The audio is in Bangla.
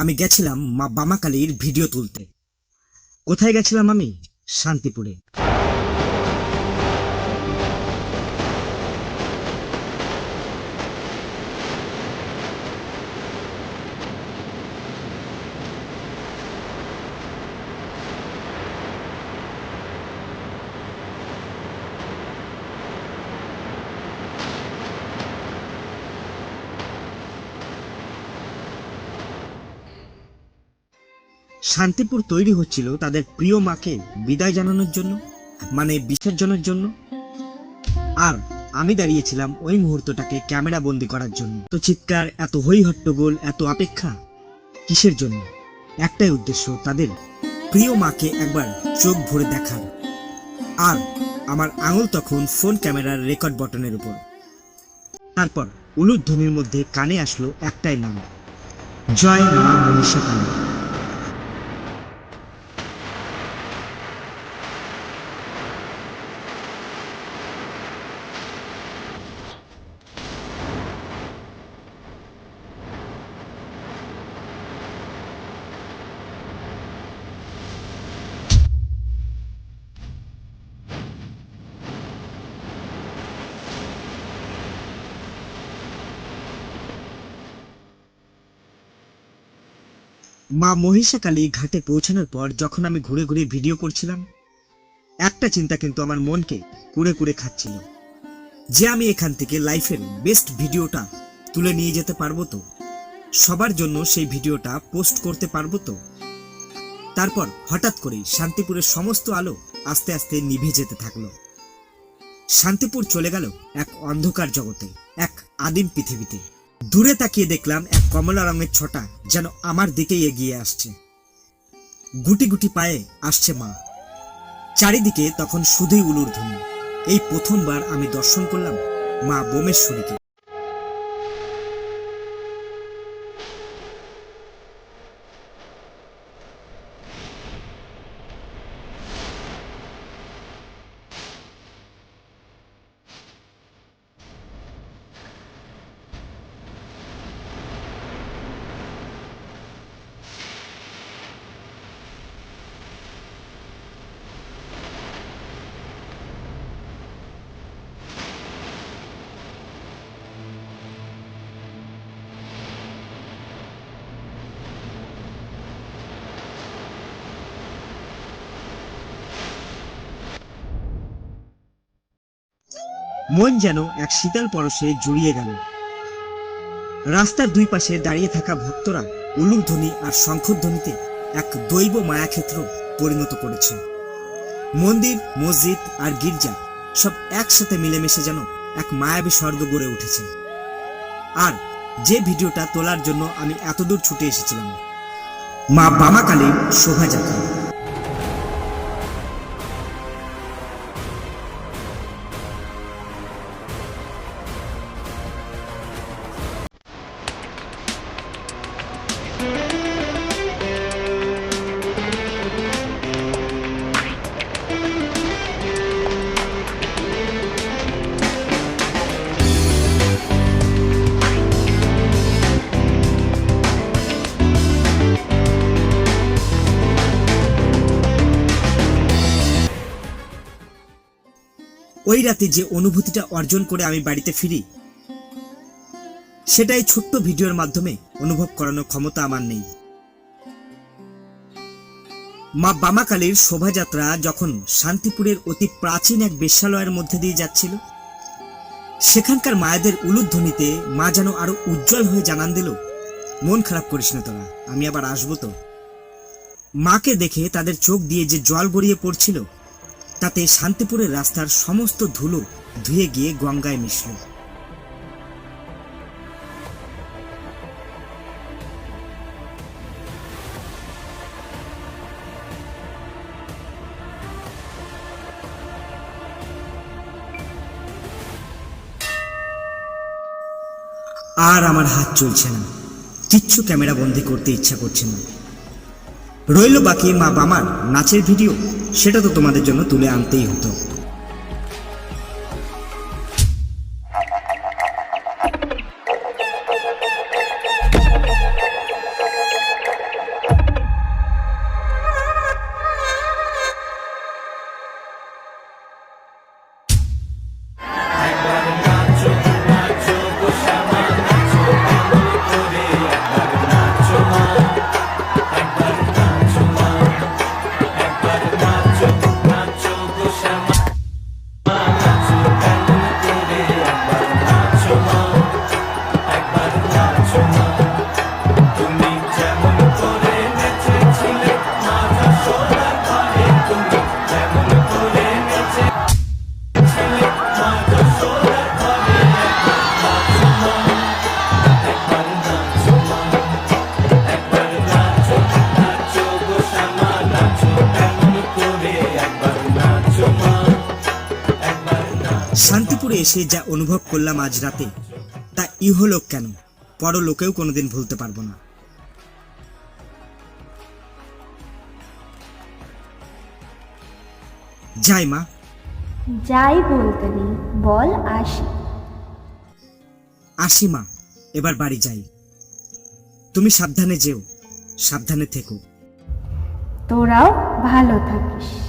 আমি গেছিলাম মা বামাকালীর ভিডিও তুলতে। কোথায় গেছিলাম আমি? শান্তিপুরে। শান্তিপুর তৈরি হচ্ছিল তাদের প্রিয় মাকে বিদায় জানানোর জন্য মানে বিসর্জনের জন্য। আর আমি দাঁড়িয়েছিলাম ওই মুহূর্তটাকে ক্যামেরা বন্দি করার জন্য। তো চিৎকার, এত হই হট্টগোল এত অপেক্ষা কিসের জন্য? একটাই উদ্দেশ্য, তাদের প্রিয় মাকে একবার চোখ ভরে দেখার। আর আমার আঙুল তখন ফোন ক্যামেরার রেকর্ড বটনের উপর। তারপর উলুধ্বনির মধ্যে কানে আসলো একটাই নাম, জয় মা মনীষা কালী মা মহিষাকালী ঘাটে পৌঁছানোর পর যখন আমি ঘুরে ঘুরে ভিডিও করছিলাম, একটা চিন্তা কিন্তু আমার মনকে কুড়ে কুড়ে খাচ্ছিল। যে আমি এখান থেকে লাইফের বেস্ট ভিডিওটা তুলে নিয়ে যেতে পারব তো? সবার জন্য সেই ভিডিওটা পোস্ট করতে পারব তো? তারপর হঠাৎ করেই শান্তিপুরের সমস্ত আলো আস্তে আস্তে নিভে যেতে থাকল। শান্তিপুর চলে গেল এক অন্ধকার জগতে, এক আদিম পৃথিবীতে। দূরে তাকিয়ে দেখলাম কমলা রঙের ছোটা যেন আমার দিকেই এগিয়ে আসছে। গুটি গুটি পায়ে আসছে মা। চারিদিকে তখন শুধুই উলুর ধ্বনি। এই প্রথমবার আমি দর্শন করলাম মা বোমেশ্বরীকে মন যেন এক শীতল পরশে জড়িয়ে গেল। রাস্তার দুই পাশে দাঁড়িয়ে থাকা ভক্তরা উলুধ্বনি আর শঙ্খধ্বনিতে এক দৈব মায়াক্ষেত্র পরিণত করেছে। মন্দির, মসজিদ আর গির্জা সব একসাথে মিলেমিশে যেন এক মায়াবী স্বর্গ গড়ে উঠেছে। আর যে ভিডিওটা তোলার জন্য আমি এতদূর ছুটে এসেছিলাম। মা বামাকালীর শোভাযাত্রা। ওই রাতে যে অনুভূতিটা অর্জন করে আমি বাড়িতে ফিরি, সেটাই ছোট্ট ভিডিওর মাধ্যমে অনুভব করানোর ক্ষমতা আমার নেই। মা বামাকালীর শোভাযাত্রা যখন শান্তিপুরের অতি প্রাচীন এক বেশ্যালয়ের মধ্যে দিয়ে যাচ্ছিল, সেখানকার মায়েদের উলুধ্বনিতে মা যেন আরও উজ্জ্বল হয়ে জানান দিল, মন খারাপ করিস না তোরা, আমি আবার আসব তো। মাকে দেখে তাদের চোখ দিয়ে যে জল গড়িয়ে পড়ছিল তাতে শান্তিপুরের রাস্তার সমস্ত ধুলো ধুয়ে গিয়ে গঙ্গায় মিশল। আর আমার হাত চলছে না। কিচ্ছু ক্যামেরা বন্দি করতে ইচ্ছা করছে না। রইল বাকি মা বামার নাচের ভিডিও সেটা তো তোমাদের জন্য তুলে আনতেই হতো। এসে যা অনুভব করলাম আজ রাতে তা ইহলোক কেন? পরলোকেও কোনোদিন ভুলতে পারব না। যাই মা। যাই বলতে নেই বল আসি। আসি মা এবার বাড়ি যাই। তুমি সাবধানে যেও সাবধানে থেকো। তোরাও ভালো থাকিস।